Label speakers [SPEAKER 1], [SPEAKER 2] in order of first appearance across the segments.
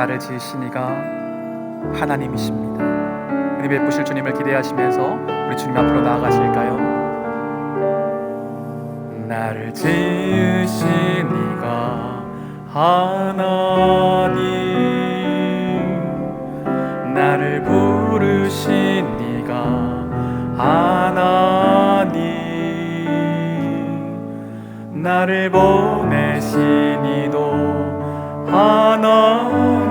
[SPEAKER 1] 나를 지으신 이가 하나님이십니다. 은혜 베푸실 주님을 기대하시면서 우리 주님 앞으로 나아가실까요? 나를 지으신 이가 하나님 나를 부르신 이가 하나님 나를 보내신 이도 하나님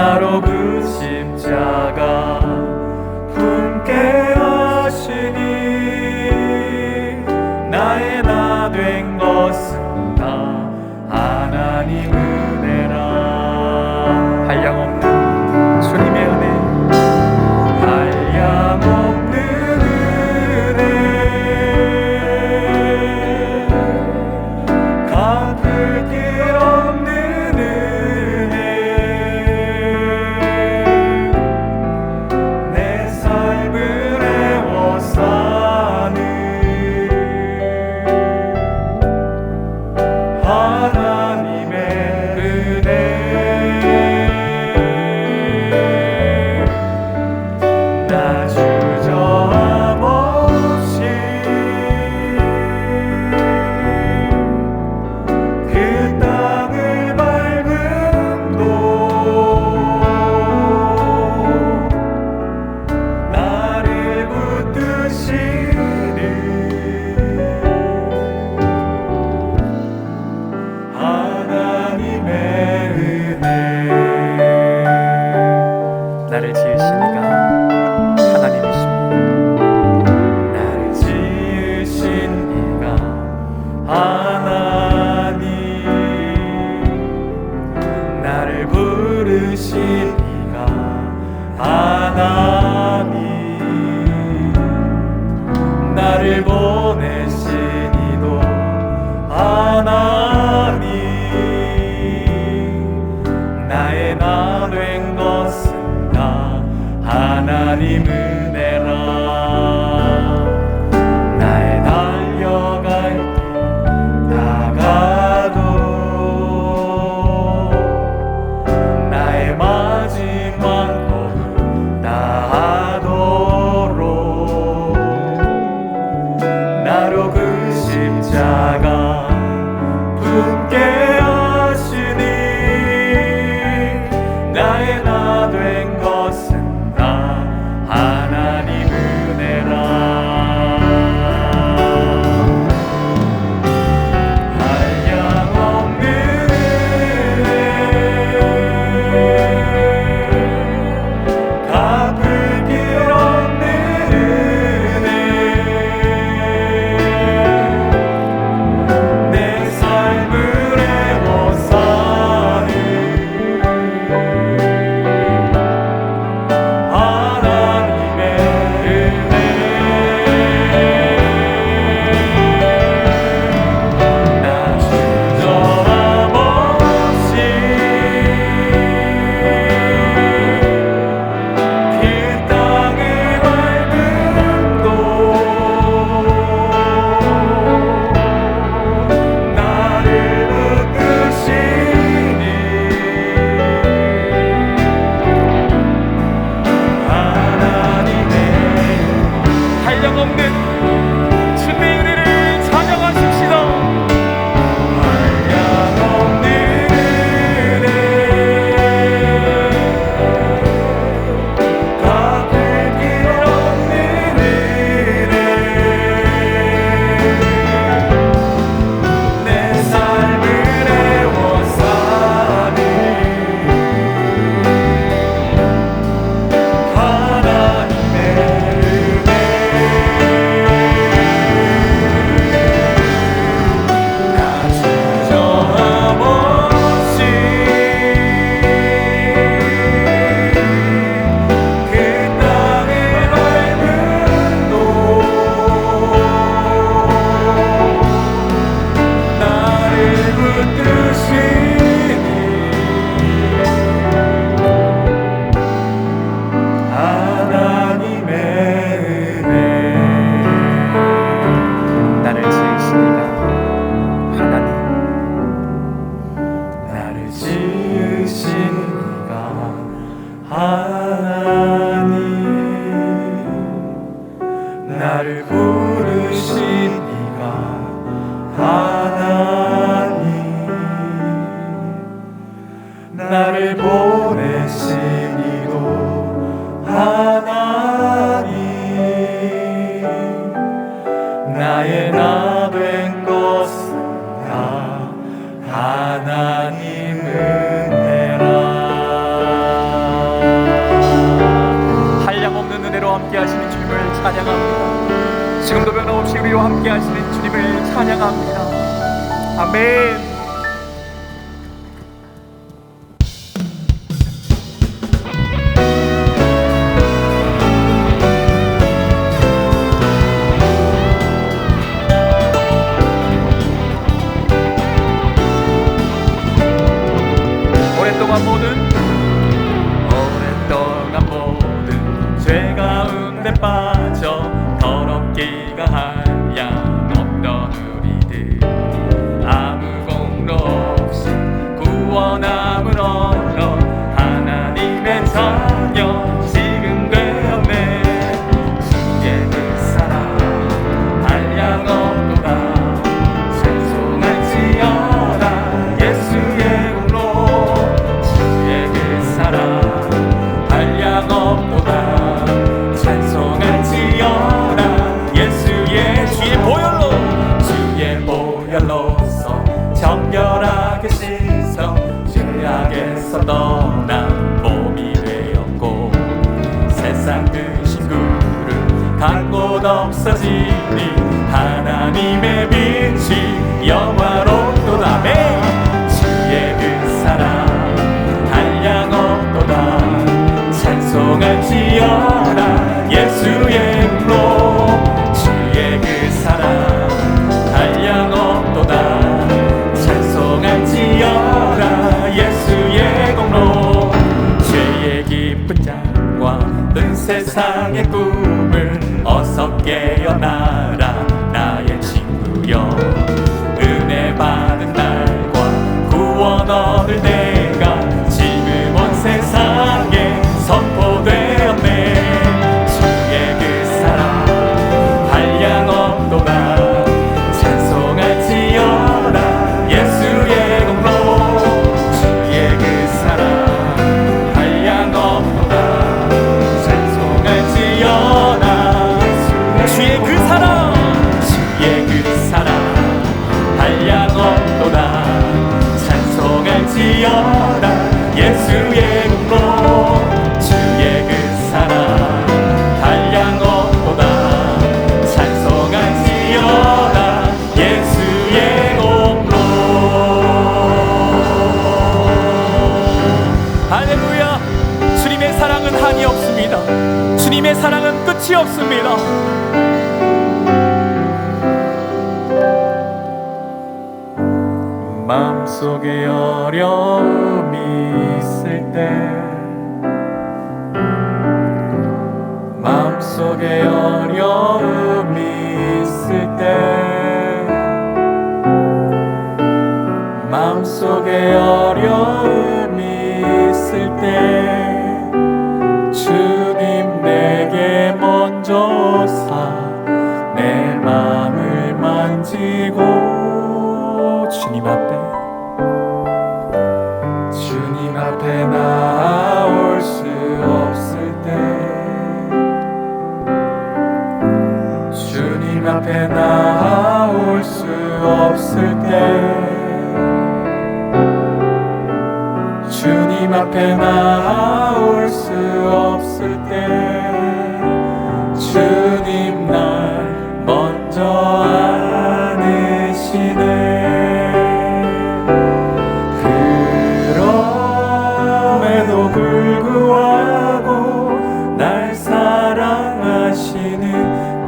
[SPEAKER 1] I'm not obeying. 하나님을
[SPEAKER 2] 나를 보
[SPEAKER 1] 함께 하시는 주님을 찬양합니다. 아멘. 오랫동안 모든
[SPEAKER 2] 죄 가운데 빠 섞여 나 할렐루야. 주님의 사랑은 한이 없습니다. 주님의 사랑은 끝이 없습니다. 마음속에 어려움이 있을 때 마음속에 어려움 속에 어려움이 있을 때 주님 내게 먼저 오사 내 마음을 만지고 주님 앞에 주님 앞에 나올 수 없을 때 주님 앞에 나올 수 없을 때 하나님 앞에 나올 수 없을 때 주님 날 먼저 안으시네. 그럼에도 불구하고 날 사랑하시는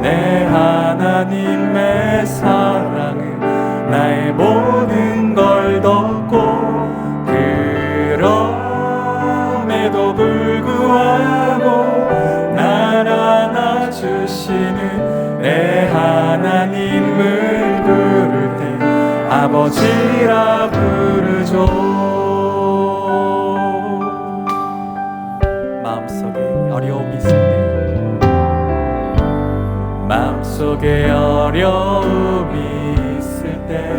[SPEAKER 2] 내 하나님의 사랑은 나의 몸 아버지라 부르죠. 마음속에 어려움이 있을 때. 마음속에 어려움이 있을 때.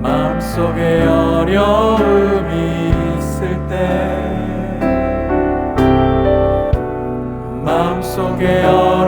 [SPEAKER 2] 마음속에 어려움이 있을 때. 마음속에 어.